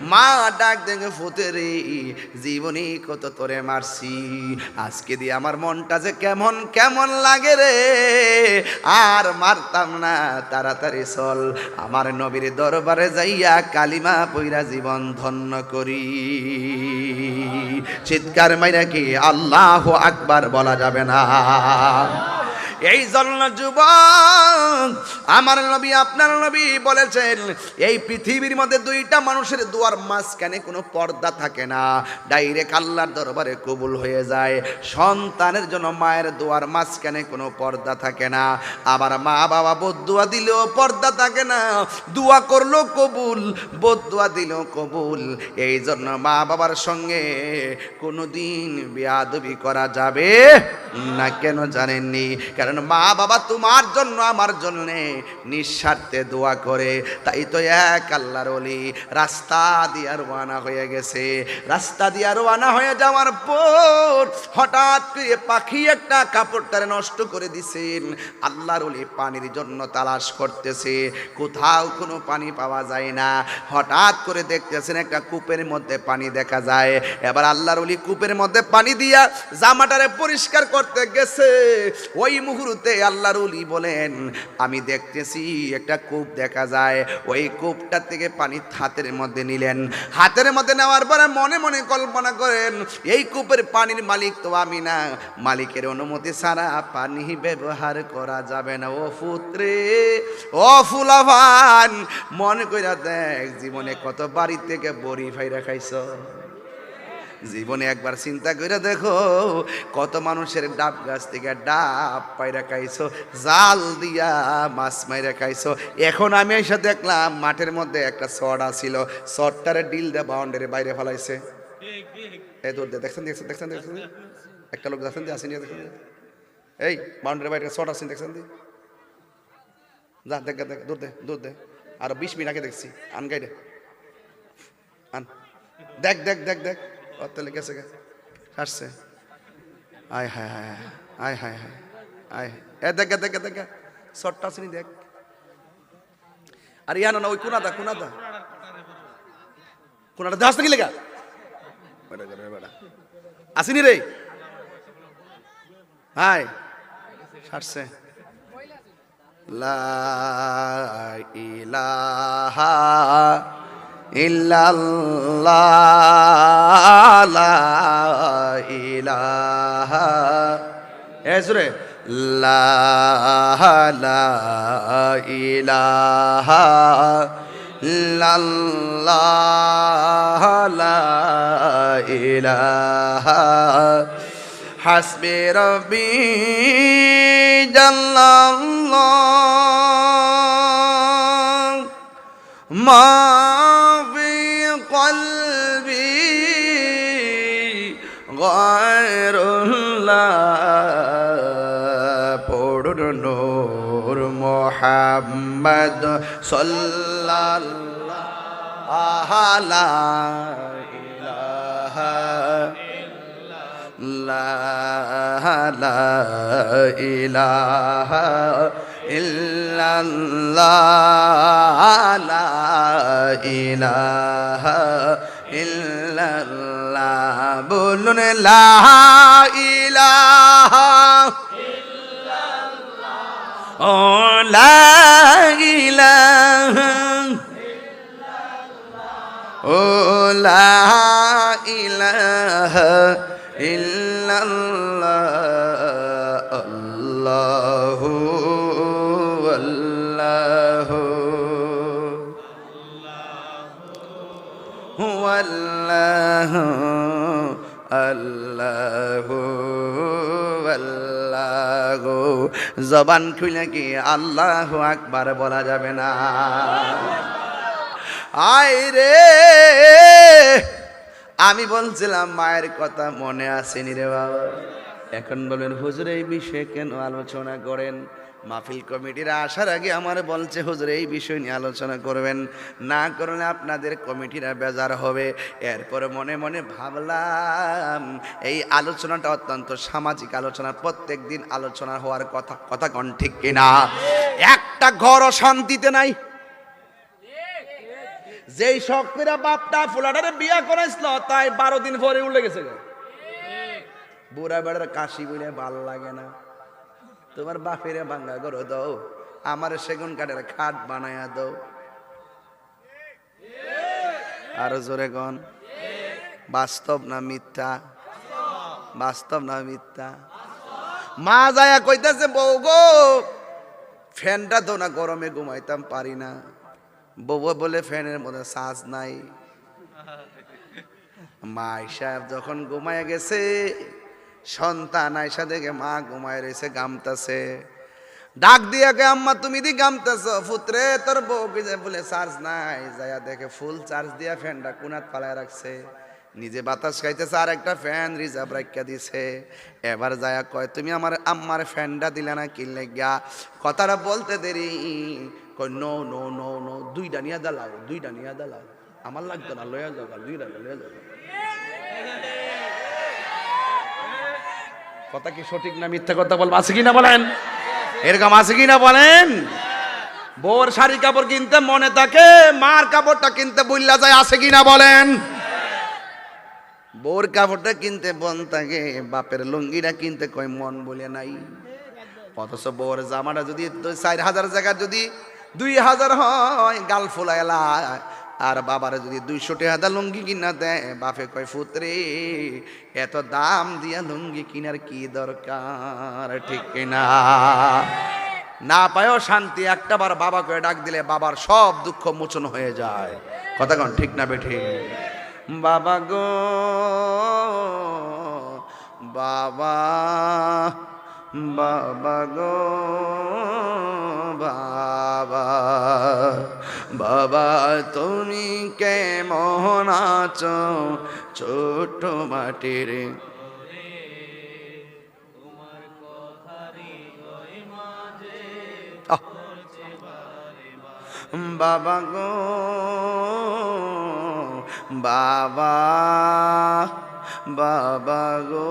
মা ডাক দেখে ফুতে রে জীবনে কত তোরে মারছি। আজকে দিয়ে আমার মনটা যে কেমন কেমন লাগে রে। আর মারতাম না, তাড়াতাড়ি চল। আমার নবীর দরবারে যাইয়া কালিমা পইরা জীবন ধন্য করি। চিৎকার মাইরা কি আল্লাহ আকবার বলা যাবে না। এই জন্য যুবক, আমার নবী আপনার নবী বলেছেন, এই পৃথিবীর মধ্যে দুইটা মানুষের দুয়ার মাঝখানে কোনো পর্দা থাকে না। ডাইরেক্ট আল্লাহর দরবারে কবুল হয়ে যায়। সন্তানের জন্য মায়ের দুয়ার মাঝখানে কোনো পর্দা থাকে না। আবার মা বাবা বদুয়া দিলেও পর্দা থাকে না। দুয়া করল কবুল বদুয়া দিলেও কবুল। এই জন্য মা বাবার সঙ্গে কোনোদিন বিয়াদবি করা যাবে না, কেন জানেননি? কারণ মা বাবা তোমার জন্য, আমার জন্য নিঃস্বার্থে দোয়া করে। তাই তো এক আল্লাহর অলি রাস্তা দিয়ে রওনা হয়ে গেছে। রাস্তা দিয়ে রওনা হয়ে যাওয়ার পর হঠাৎ করে পাখি একটা কাপড়টারে নষ্ট করে দিছেন। আল্লাহর অলি পানির জন্য তালাশ করতেছে। কোথাও কোনো পানি পাওয়া যায় না। হঠাৎ করে দেখতেছেন একটা কূপের মধ্যে পানি দেখা যায়। এবার আল্লাহর অলি কূপের মধ্যে পানি দিয়া জামাটারে পরিষ্কার করতে গেছে। ওই মুহূর্তে আল্লাহর অলি বলেন, আমি দেখতেছি একটা কূপ দেখা যায়। ওই কূপটা থেকে পানি হাতের মধ্যে নিলেন। হাতের মধ্যে নেওয়ার পরে মনে মনে কল্পনা করেন, এই কূপের পানির মালিক তো আমি না। মালিকের অনুমতি ছাড়া পানি ব্যবহার করা যাবে না। ও পুত্রে, ও ফুলাভান মনে কইরা দেখ, জীবনে কত বাড়ি থেকে বড়ি ফাইরা খাইছ। জীবনে একবার চিন্তা করে দেখো, কত মানুষের ডাব গাছ থেকে ডাব পায়রা খাইছো, জাল দিয়া মাছ মাইরা খাইছো। এখন আমি এসে দেখলাম মাঠের মধ্যে একটা চড়া ছিল চটটারে ডিল দিয়ে বাউন্ডারি বাইরে ফেলাইছে। এই দূর দিয়ে, দেখছেন দেখছেন দেখছেন দেখছেন? একটা লোক দেখছেন আসেনি দেখছেন? এই বাউন্ডারি বাইরে চট আছেন দেখছেন? দি যা দেখ দেখ, দূর দে দূর দে। আর বিশ মিনিট আগে দেখছি। আন, গাইডে। আন। দেখ দেখ দেখ দেখ। তাহলে গেছে গে। হাসছে আয় হায় হায় আয় হায় হায়, আয়। এ দেখ দেখ দেখ শর্টটা আসেনি দেখ। আর ইয়ানো না ওই কোনাদা কোনাদা। কোনাটা দেখাস নাকি লেগা? আসেনি রে? হাই সারছে লা ইলাহা ইলাহা। হাসবি জাল্লাল্লাহ মা পড়ুন নূর মোহাম্মদ সাল্লাল্লাহ লা ইলাহা লা লা ইলাহা ইল্লাল্লাহ লা ইলাহা ইল্লাল্লাহ বলুন ও লা ইলাহা ও লা ইলাহা ইল্লাল্লাহ। আল্লাহু আল্লাহু আল্লাহু আল্লাহু। জবান খুলে কি আল্লাহ আকবার বলা যাবে না? আয় রে! আমি বলছিলাম মায়ের কথা মনে আসেনি রে বাবা। এখন বলবেন হুজুর এই বিষয়ে কেন আলোচনা করেন? মাহফিল কমিটিরা আসার আগে আমার বলছে, হুজুর, এই বিষয় নিয়ে আলোচনা করবেন। না করলে আপনাদের কমিটিরা বেজার হবে। এরপরে মনে মনে ভাবলাম, এই আলোচনাটা অত্যন্ত সামাজিক আলোচনা প্রত্যেক দিন আলোচনা হওয়ার কথা কথা কন ঠিক কিনা? একটা ঘর শান্তিতে নাই। যেই শখ করে বাপটা ফুলাটারে বিয়া করাইছিল, তাই বারো দিন পরে উঠে গেছে। বুড়া বেড়ার কাশি বলে ভালো লাগে না। তোমার বাপেরে ভাঙ্গা করো দাও, আমার সেগুন কাঠের খাট বানায়া দাও। আরও জোরে গন বাস্তব না মিথ্যা? বাস্তব না মিথ্যা? মা যায়া কইতাছে, বউ গো, ফ্যানটা তো না, গরমে ঘুমাইতাম পারি না। বউ বলে, ফ্যানের মধ্যে সাজ নাই। মা যখন ঘুমায় গেছে সন্তান আয়সা দেখে মা ঘুমায় রয়েছে গামতাছে ডাক দিয়া কে, আম্মা, তুমি দি গামতাছ পুত্রে তোর বউ যে বলে চার্জ নাই। যায়া দেখে ফুল চার্জ দিয়া ফ্যানটা কুনাত পালায় রাখছে। নিজে বাতাস খাইতেছে আর একটা ফ্যান রিজার্ভ রাখিয়া দিছে। এবার যায়া কয়, তুমি আমার আম্মার ফ্যানটা দিলে না কিনলে গিয়া কথাটা বলতে দেরি। কয়, নো নো নো নো দুইটা নিয়ে দালাও দুইটা নিয়ে দালাও আমার লাগতো না লয়া যাও দুইটা লয়া যাও কথা কি সঠিক না মিথ্যা কথা বলব? আছে কি না বলেন? এরকম আছে কি না বলেন? বোর শাড়ি কাপড় কিনতে মনে থাকে মার কাপড়টা কিনতে বললা যায় আছে কি না বলেন? বোর কাপড়টা কিনতে বন থাকে বাপের লুঙ্গিটা কিনতে কয় মন বলে নাই। অথচ বোর জামাটা যদি চার হাজার জায়গা যদি দুই হাজার হয় গাল ফুলাইলা আর বাবারে যদি দুইশো টাকা লুঙ্গি কিনা দেয়, বাপে কয়, ফুতরে, এত দাম দিয়া লুঙ্গি কিনার কি দরকার? ঠিক কিনা? না পায়ও শান্তি একটাবার বাবা করে ডাক দিলে বাবার সব দুঃখ মোচন হয়ে যায়। কথা কন, ঠিক না বেঠে? বাবা গো, বাবা বাবা গো, বাবা। বাবা তুমি কেমন আছো ছোট মাটির। বাবা গো বাবা বাবা গো।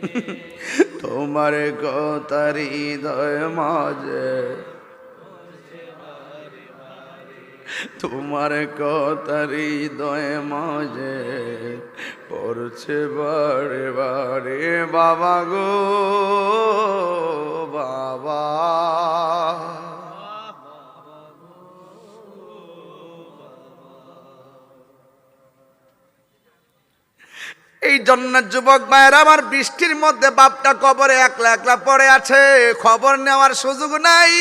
তোমার কথার হৃদয় মাঝে। তোমার কথার হৃদয় মাঝে পড়ছে বারে বারে। বাবা গো বাবা। জন্য যুবক ভাইয়ের আমার বৃষ্টির মধ্যে বাপটা কবরে একলা একলা পড়ে আছে, খবর নেওয়ার সুযোগ নাই।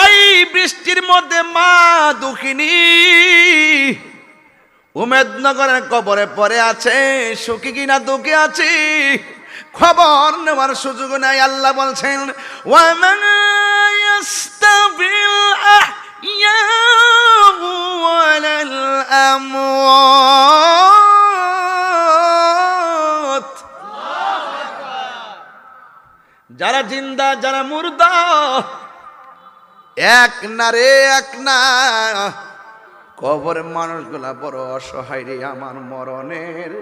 ওই বৃষ্টির মধ্যে মা দুঃখিনী উমেদনগরের কবরে পড়ে আছে, সুখী কিনা দুঃখে আছি, খবর নেওয়ার সুযোগ নাই, আল্লাহ বলছেন ওয়ামান ওয়ালাল আমওয়াত যারা জিন্দা, যারা মুর্দা, এক না রে এক না। কবর মানুষগুলা বড় অসহায় রে আমার মরণের।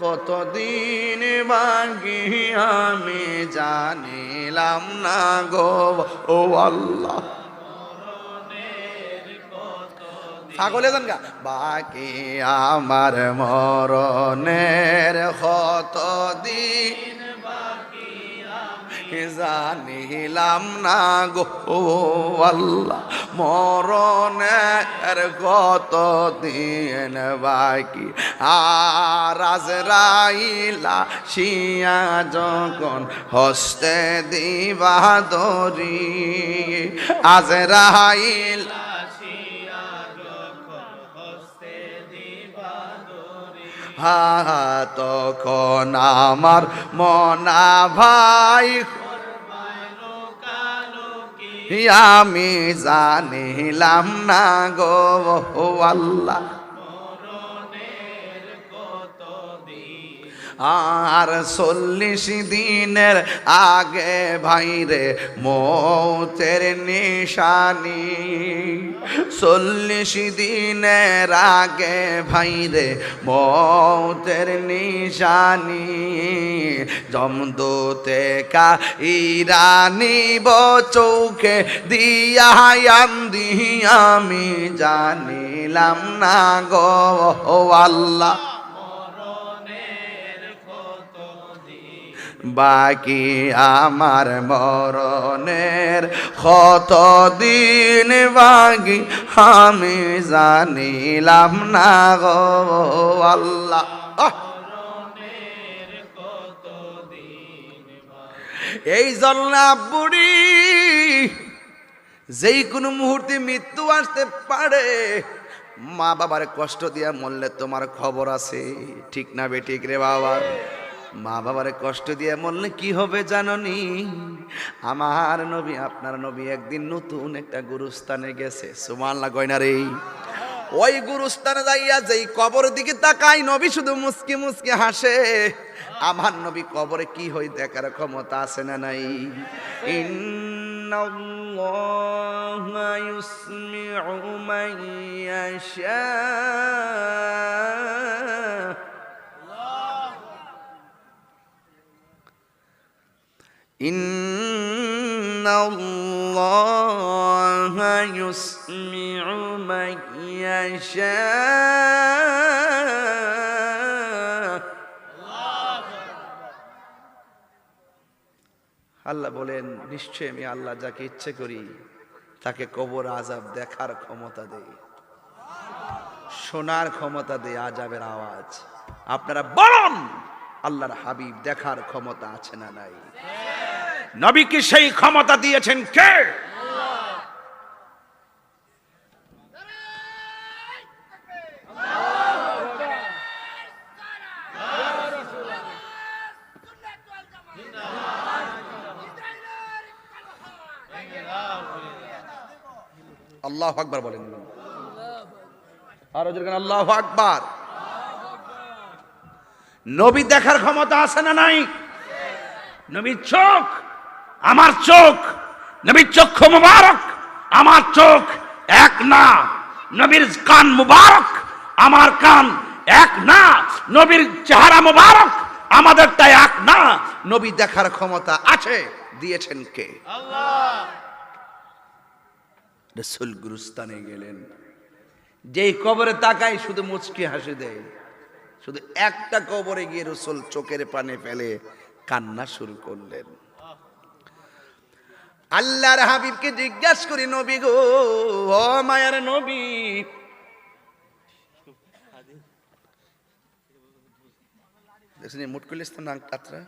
কতদিন বাকি আমি জানিলাম না গো, ও আল্লাহ। পাগলে যান গা বাকি আমার মরণের কতদিন জানিলাম না গো আল্লাহ, মরণের কত দিন বাকি। আর আজরাইলা শিয়া যখন হস্তে দিবা দরি আজরাইল হা তখন আমার মনা ভাই। আমি জানিলাম না গো আল্লাহ। আর চল্লিশ দিনের আগে ভাইরে মৌতের নিশানি। চল্লিশ দিনের আগে ভাইরে মৌতের নিশানি। জমদোতে কা ইরানি চৌকে দিয়া আমি জানিলাম না গো আল্লাহ। বাকি আমার মরণের কত দিন বাকি আমি জানিলাম না গো আল্লাহ। এই জল্লা বুড়ি, যেই কোনো মুহূর্তে মৃত্যু আসতে পারে, মা বাবার কষ্ট দিয়া মরলে তোমার খবর আছে। ঠিক না বে ঠিক রে বাবা? মা বাবারে কষ্ট দিয়ে মরলে কি হবে জাননি? আমার নবী, আপনার নবী একদিন নতুন একটা গুরুস্থানে গেছে। সুমাল্লা গয়না রে? ওই গুরুস্থানে যাইয়া যেই কবর দিকে তাকাই নবী শুধু মুসকি মুসকি হাসে। আমার নবী কবরে কি হই দেখার ক্ষমতা আছে না নাই? ইন্নাল্লাহা ইউসমিউ মান ইয়াশা। إن الله يسمع من يشاء আল্লাহ বলেন নিশ্চয় আমি আল্লাহ যাকে ইচ্ছে করি তাকে কবর আজাব দেখার ক্ষমতা দেই শোনার ক্ষমতা দেই আজাবের আওয়াজ আপনারা বলুন আল্লাহর হাবিব দেখার ক্ষমতা আছে না নাই নবীকে সেই ক্ষমতা দিয়েছেন কে? আল্লাহ আকবার বলেন। আরও আল্লাহ আকবার। নবী দেখার ক্ষমতা আছে না নাই? নবীর চোখ আমার চোখ নবীর চক্ষু মুবারক, আমার চোখ এক না, নবীর কান মুবারক, আমার কান এক না, নবীর চেহারা মুবারক, আমাদেরটা এক না, নবী দেখার ক্ষমতা আছে, দিয়েছেন কে? রসুল গুরুস্তানে গেলেন। যেই কবরে তাকাই শুধু মুচকি হাসি দেয়। শুধু একটা কবরে গিয়ে রসুল চোখের পানে ফেলে কান্না শুরু করলেন। আল্লাহর হাবিবকে জিজ্ঞাসা করি, নবী গো, ও মায়ার নবী? দেখছেন মুট করলে না, কাতরা?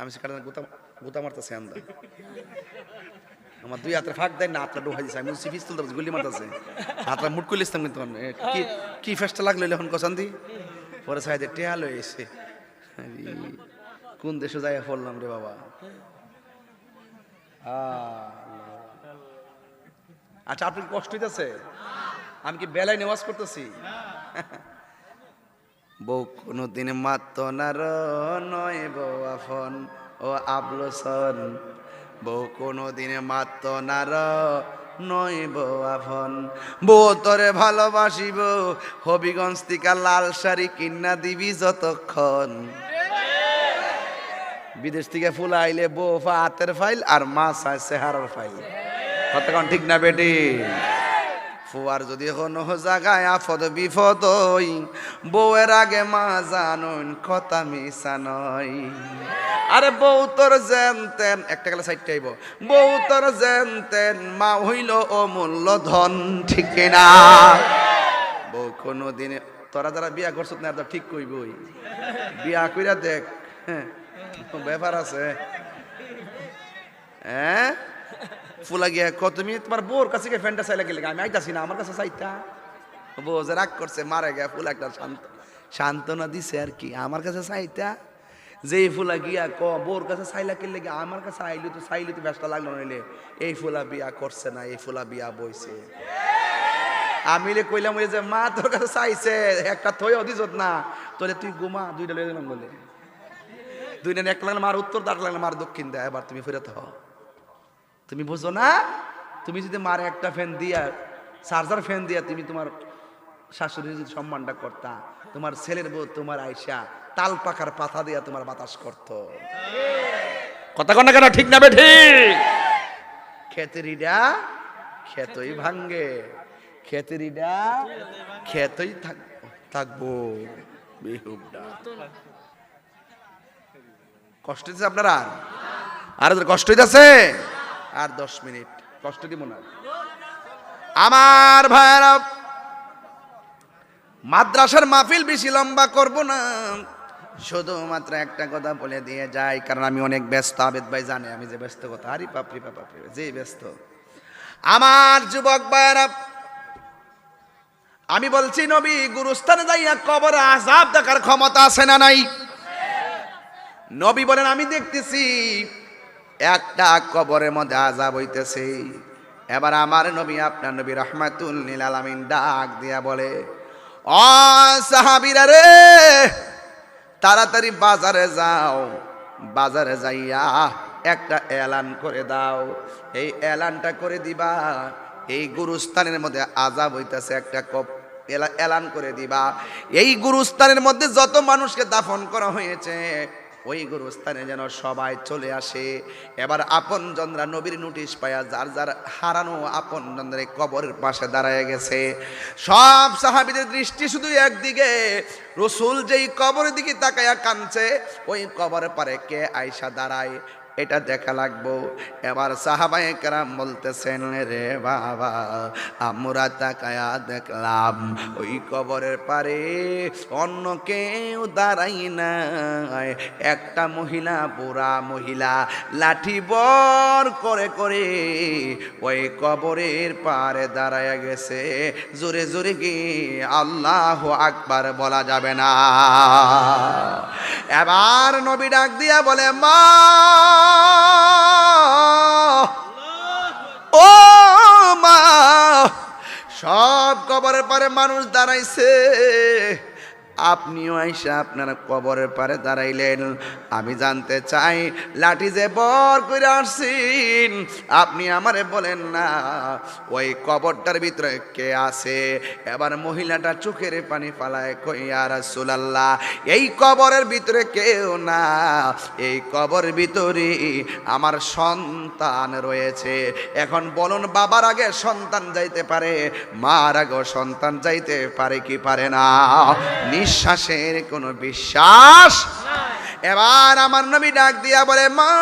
আমি সে কাটা গোতা গোতা মারতেছে আন্দা। আমার দুই হাতের ফাঁক দেয় না, হাতটা ঢোকা দিছে। আমি সিফিস তুলতে গুলি মারতেছে। হাতটা মুট করলে ইসলাম কিন্তু কি কি ফেসটা লাগল এখন কসান্দি পরে সাইডে টেয়া লয়ে এসে। কোন দেশে যাই পড়লাম রে বাবা। আচ্ছা আপনার কি কষ্ট হইতেছে? আমি কি বেলায় নেওয়াজ করতেছি বউ কোনো দিন মাত্র না র, নয় বউ আফন ও আবলসন। বউ কোনো দিনে মাত্র না র, নয় বউ তোরে ভালোবাসিব, হবিগঞ্জ থেকে লাল শাড়ি কিন্না দিবি যতক্ষণ। বিদেশ থেকে ফুল আইলে বউ ফা হাতের ফাইল আর মাছ আছে চেহারার ফাইল। কতক্ষণ ঠিক না বেটি? ফুয়ার যদি কোনো জাগায় আফদ বিপদ বউয়ের আগে মা জানুন কথা মিশা নয়। আরে বউ তোর জানতেন একটা গেলে সাইড আইব। বউ তোর জানতেন মা হইল অমূল্য ধন ঠিক না? বউ কোনো দিনে তোরা যারা বিয়া করছ না ঠিক কইবই। বিয়া কইরা দেখ হ্যাঁ, ব্যাপার আছে? হ্যাঁ? ফুলা গিয়া কত তুমি তোমার বউর কাছে গিয়ে ফ্যানটা চাইলা গেলে আমি আইতাছি না, আমার কাছে চাইতা। বউ যে রাগ করছে, মারা গিয়া ফুল একটা শান্ত সান্ত্বনা দিছে আর কি। আমার কাছে চাইতা, যেই ফুলা গিয়া ক বউর কাছে চাইলা কিনলে গিয়া আমার কাছে আইলি তো চাইলি তো ব্যস্ত লাগল নইলে, এই ফুলা বিয়া করছে না, এই ফুলা বিয়া বইছে। আমি কইলাম, ওই যে মা তোর কাছে চাইছে, একটা থই অদিজত না। তোরে তুই ঘুমা, দুইটা লয়ে গেলাম বলে। দুইটা এক লাগলে মার উত্তর দাঁড় লাগলে মার দক্ষিণ দেয়। এবার তুমি ফেরত হও। তুমি বুঝো না? তুমি যদি মার একটা ফ্যান দিয়া, চার্জার ফ্যান দিয়া তুমি তোমার শাশুড়ির যদি সম্মানটা করতা, তোমার ছেলের বউ তোমার আয়সা তাল পাখার পাতা দিয়া তোমার বাতাস করত। কথা কন কেন? ঠিক না বে ঠিক? খেতেরিডা খেতই ভাঙ্গে খেতেরিডা খেতই থাক থাকব। বেহুবডা কষ্ট হচ্ছে আপনারা আর? কষ্ট হইতেছে? আর দশ মিনিট। কষ্ট দিব না। আমার ভাইরা মাদ্রাসার মাহফিল বেশি লম্বা করব না। শুধুমাত্র একটা কথা বলে দিয়ে যাই, কারণ আমি অনেক ব্যস্ত, আবেদ ভাই জানে আমি যে ব্যস্ত কথা। আরে পাপড়ি পাপড়ি যে ব্যস্ত। আমার যুবক ভাইরা আমি বলছি, নবী, গুরুস্থানে যাইয়া কবর আজাব দেখার ক্ষমতা আছে না নাই? নবী বলেন, আমি দেখতেছি একটা কবরের মধ্যে আজাব হইতেছে। এবার আমার নবী, আপনার নবী রহমাতুল নীল আলামিন ডাক দিয়া বলে, অ সাহাবিরা রে, তাড়াতাড়ি বাজারে যাও, বাজারে যাইয়া একটা এলান করে দাও। এই এলানটা করে দিবা, এই গুরুস্থানের মধ্যে আজাব হইতেছে একটা কপ এলা- এলান করে দিবা। এই গুরুস্থানের মধ্যে যত মানুষকে দাফন করা হয়েছে ওই গুরুস্থানে যেন সবাই চলে আসে। এবার আপন জনরা নবীর নোটিশ পায়া যার যার হারানো আপন জনরা কবরের পাশে দাঁড়ায় গেছে। সব সাহাবিদের দৃষ্টি শুধু একদিকে। রসুল যেই কবরের দিকে তাকায়া কানছে ওই কবর পারে কে আয়সা দাঁড়ায়? এটা দেখা লাগবো। এবার সাহাবায়ে কেরাম বলতেছেন, রে বাবা, আমরা তাকায়া দেখলাম, ওই কবরের পারে অন্য কেউ দাঁড়াই নাই। একটা মহিলা, বুড়া মহিলা, লাঠি বর করে করে ওই কবরের পারে দাঁড়ায় গেছে। জোরে জোরে কি আল্লাহ আকবার বলা যাবে না। এবার নবী ডাক দিয়া বলে, মা ও মা সব কবরের পরে মানুষ দাঁড়াইছে। আপনিও আইসা আপনার কবরের পারে দাঁড়াইলেন। আমি জানতে চাই, লাঠি যে বর করে আসছেন, আপনি আমারে বলেন না, ওই কবরটার ভিতরে কে আছে? এবার মহিলাটা চোখের পানি ফালায় কইয়া রাসূলুল্লাহ, এই কবরের ভিতরে কেউ না। এই কবর ভিতরে আমার সন্তান রয়েছে। এখন বলুন, বাবার আগে সন্তান যাইতে পারে, মার আগে সন্তান যাইতে পারে কি পারে না? নিঃশ্বাসের কোনো বিশ্বাস? এবার আমার নবী ডাক দিয়া বলে মা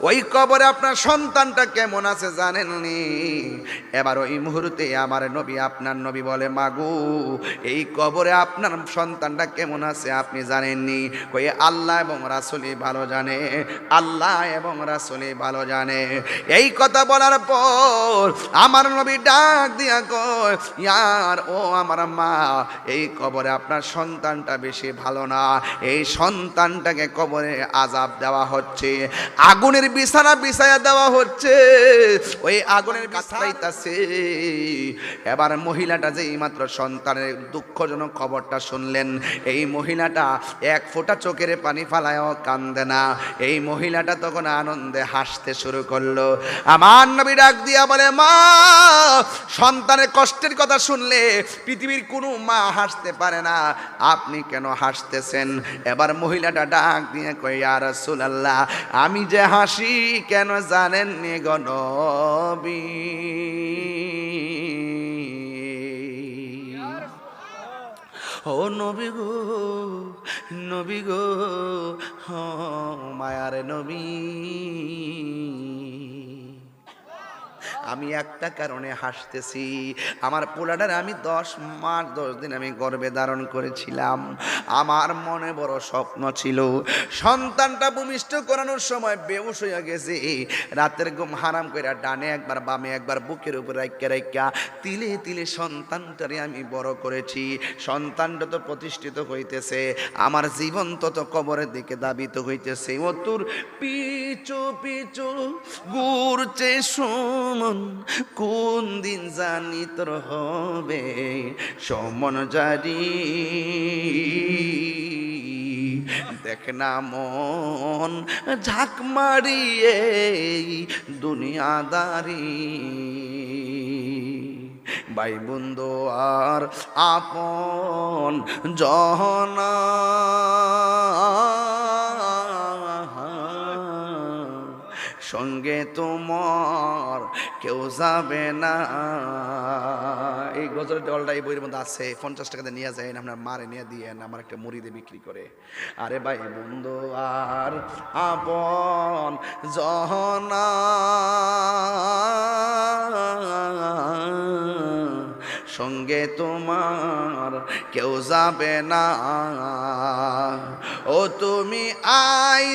ওই কবরে আপনার সন্তানটা কেমন আছে জানেননি? এবার ওই মুহূর্তে আমার নবী আপনার নবী বলে, মাগু, এই কবরে আপনার সন্তানটা কেমন আছে আপনি জানেননি? কই, আল্লাহ এবং রাসুলি ভালো জানে, আল্লাহ এবং রাসুলি ভালো জানে। এই কথা বলার পর আমার নবী ডাক দিয়া কয় ও আমার মা, এই কবরে আপনার সন্তানটা বেশি ভালো না। এই সন্তানটাকে কবরে আজাব দেওয়া হচ্ছে। আগুনের বিছানা বিছায়া দেওয়া হচ্ছে। ওই আগুনের কাছাইতাছে এবার মহিলাটা যে মাত্র সন্তানের দুঃখজনক খবরটা শুনলেন এই মহিলাটা এক ফোঁটা চোখের পানি ফালায়ও কান্দে না। এই মহিলাটা তখন আনন্দে হাসতে শুরু করল। আমার নবী ডাক দিয়া বলে মা সন্তানের কষ্টের কথা শুনলে পৃথিবীর কোনো মা হাসতে পারে না। আপনি কেন হাসতেছেন? এবার মহিলাটা ডাক দিয়ে কই আর রাসূলুল্লাহ আমি যে হাসি কেন জানেন নি গনবী ও নবী গো নবী গো মায়ার নবী। আমি একটা কারণে হাসতেছি। আমার পোলাটার আমি দশ মাস, দশ দিন আমি গর্ভে ধারণ করেছিলাম। আমার মনে বড় স্বপ্ন ছিল, সন্তানটা ভূমিষ্ঠ করানোর সময় বেউস হয়ে গেছে। রাতের ঘুম হারাম করে ডানে একবার, বামে একবার, বুকের উপর রাইকা রাইকা তিলে তিলে সন্তানটারে আমি বড় করেছি। সন্তানটা তো প্রতিষ্ঠিত হইতেছে, আমার জীবন তত কবরের দিকে দাবিত হইতেছে। ও তোর পিছু পিছু ঘুরছে সমন কোন দিন জানি তোর হবে সমন জারি। দেখ না মন, ঝাঁক মারিয়ে দুনিয়াদারি ভাই বন্ধু আর আপন জহনা। সঙ্গে তোমার কেউ যাবে না। এই গজলের ডলটা এই বইয়ের মধ্যে আছে। পঞ্চাশ টাকাতে নিয়ে যায় আপনার মারে নিয়ে দিয়ে আমার একটা মুড়িতে বিক্রি করে। আরে ভাই বন্ধু, আর আপন জহনা। সঙ্গে তোমার কেউ যাবে না। ও তুমি আই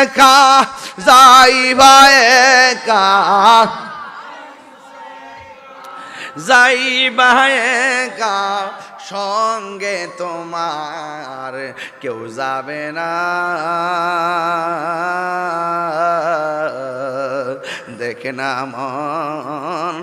একা, যাইবা একা। যাইবা একা, সঙ্গে তোমার কেউ যাবে না। দেখে না মন।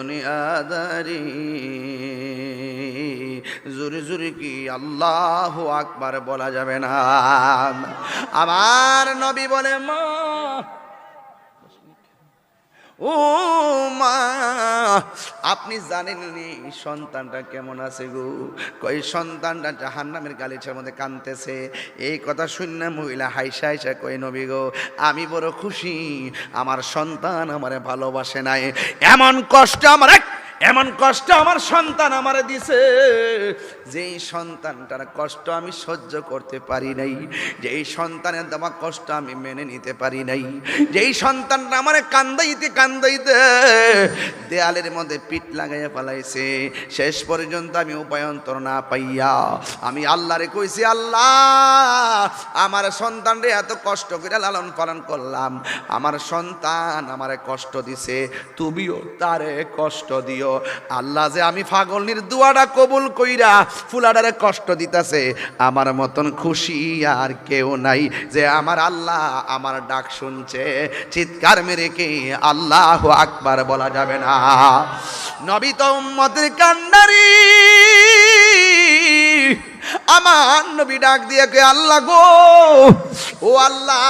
দুনিয়াদারি জোরে জোরে কি আল্লাহ আকবার বলা যাবে না। আমার নবী বলে মা ও মা, আপনি জানেন নি সন্তানটা কেমন আছে গো? কই সন্তানটা জাহান নামের গালিচার মধ্যে কানতেছে এই কথা শুনে মহিলা হাইসা হাইসা কই নবী গো, আমি বড় খুশি। আমার সন্তান আমারে ভালোবাসে নাই। এমন কষ্ট আমার এমন কষ্ট আমার সন্তান আমারে দিছে, যেই সন্তানটার কষ্ট আমি সহ্য করতে পারি নাই, যেই সন্তানের দেওয়া কষ্ট আমি মেনে নিতে পারি নাই, যেই সন্তানটা আমারে কান্দাইতে কান্দাইতে দেয়ালের মধ্যে পিঠ লাগাইয়া পালাইছে শেষ পর্যন্ত আমি উপায়ন্তর না পাইয়া আমি আল্লাহরে কইছি, আল্লাহ, আমার সন্তানরে এত কষ্ট করে লালন পালন করলাম, আমার সন্তান আমারে কষ্ট দিছে, তুমিও তারে কষ্ট দিও। আল্লাহ যে আমি ফাগলনির দুয়াটা কবুল কইরা ফুলাডারে কষ্ট দিতাছে, আমার মতন খুশি আর কেউ নাই যে আমার আল্লাহ আমার ডাক শুনছে। চিৎকার মেরে কে আল্লাহ আকবার বলা যাবে না? নবী তো উম্মতের কান্ডারি। আমার নবী ডাক দিয়ে কে আল্লাহ গো? ও আল্লাহ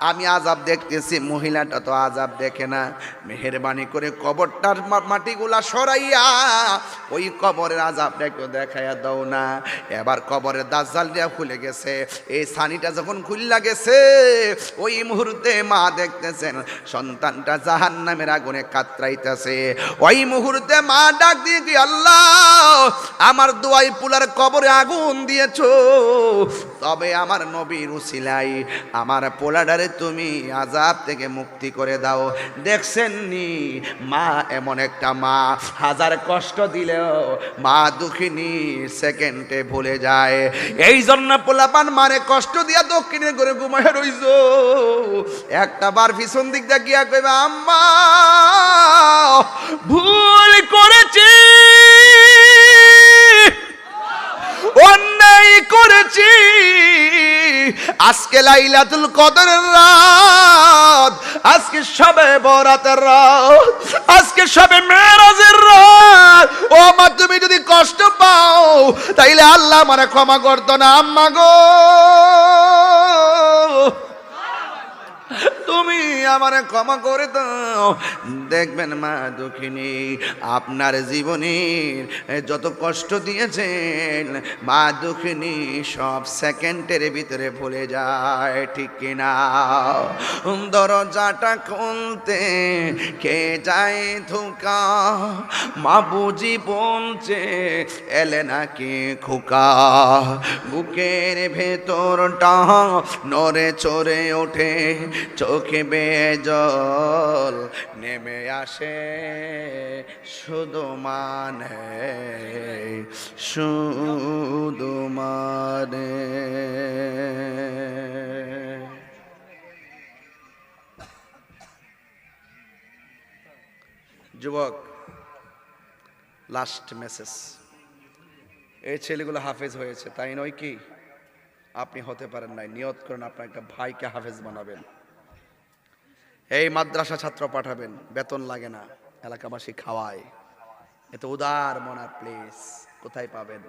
আমি আজাব দেখতেছি মহিলাটা তো আজাব দেখে না। মেহরবানি করে কবরটার মাটিগুলা সরাইয়া ওই কবরের আজাবটা একটু দেখাইয়া দাও না। এবার কবরের দাজ্জাল দিয়া খুলে গেছে। এই সানিটা যখন খুললা গেছে, ওই মুহূর্তে মা দেখতেছেন, সন্তানটা জাহান নামের আগুনে কাতরাইতেছে। ওই মুহূর্তে মা ডাক দিয়ে কি আল্লাহ, আমার দোয়াই পুলার কবরে আগুন দিয়েছ। তবে আমার নবীর উসিলাই আমার পোলাডারে তুমি আজাব থেকে মুক্তি করে দাও। দেখছেন নি মা এমন একটা মা। হাজার কষ্ট দিলেও মা দুঃখিনী সেকেন্ডে ভুলে যায়। এই জন্য পোলাপান মারে কষ্ট দিয়া দক্ষিণে করে ঘুমায় রইছ। একটা বার পিছন দিক দিয়ে গিয়া কইবে, আম্মা, ভুল করেছি। অন্যায় করেছি। আজকে লাইলাতুল কদরের রাত, আজকে সবে বরাতের রাত, আজকে সবে মেরাজের রাত তুমি যদি কষ্ট পাও তাইলে আল্লাহ মানে ক্ষমা করতো না। আম্মা গো! তুমি আমার ক্ষমা করে দাও। দেখবেন মা দুঃখিনী, আপনার জীবনের যত কষ্ট দিয়েছেন, মা দুঃখিনী সব সেকেন্ডের ভিতরে ভুলে যায়, ঠিক কিনা? দরজাটা খুলতে কে যায় ধোকা? মা বুঝি বলছে, এলে নাকি খোকা? বুকের ভেতরটা নরে চড়ে ওঠে, চোখে বেয়ে জল নেমে আসে শুধু মানে শুধু মানে যুবক লাস্ট মেসেজ এই ছেলেগুলো হাফেজ হয়েছে, তাই নয় কি? আপনি হতে পারেন নাই। নিয়ত করেন, আপনার একটা ভাইকে হাফেজ বানাবেন। এই মাদ্রাসা ছাত্র পাঠাবেন, বেতন লাগে না, এলাকাবাসী খাওয়ায়। এত উদার মনার প্লেস কোথায় পাবেন?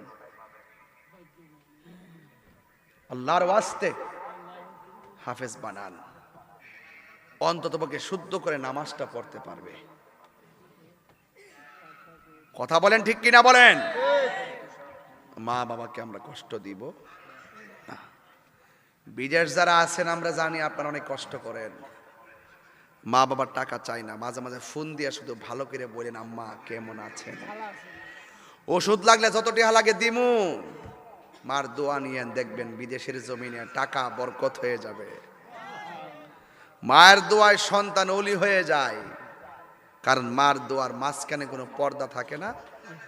আল্লাহর ওয়াস্তে হাফেজ বানান। অন্ততপক্ষে শুদ্ধ করে নামাজটা পড়তে পারবে। কথা বলেন ঠিক কিনা বলেন? মা বাবাকে আমরা কষ্ট দিব। বিদেশ যারা আছেন, আমরা জানি আপনারা অনেক কষ্ট করেন। মা বাবার টাকা চাই না। মাঝে মাঝে ফোন দিয়ে শুধু ভালো করে বলেন, আম্মা, কেমন আছেন? ওষুধ লাগলে যত টিহা লাগে দিমু। মার দোয়া নিয়ে দেখবেন বিদেশের জমিনে টাকা বরকত হয়ে যাবে। মায়ের দোয়ায় সন্তান অলি হয়ে যায়। কারণ মার দোয়ার মাঝখানে কোনো পর্দা থাকে না।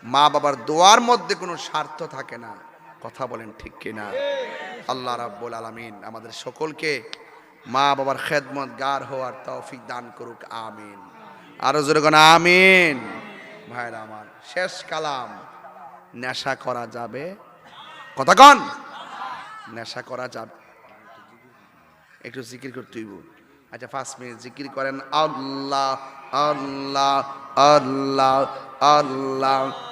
মা বাবার দোয়ার মধ্যে কোনো স্বার্থ থাকে না। কথা বলেন ঠিক কিনা? আল্লাহ রাব্বুল আলামিন আমাদের সকলকে মা বাবার খেদমত গার হওয়ার তৌফিক দান করুক, আমিন। আরও জোরে কোন আমিন। ভাইরা আমার, শেষ কালাম। নেশা করা যাবে। কথা কন। নেশা করা যাবে। একটু জিকির করতে হইব। আচ্ছা পাঁচ মিনিট জিকির করেন। আল্লাহ আল্লাহ আল্লাহ আল্লাহ।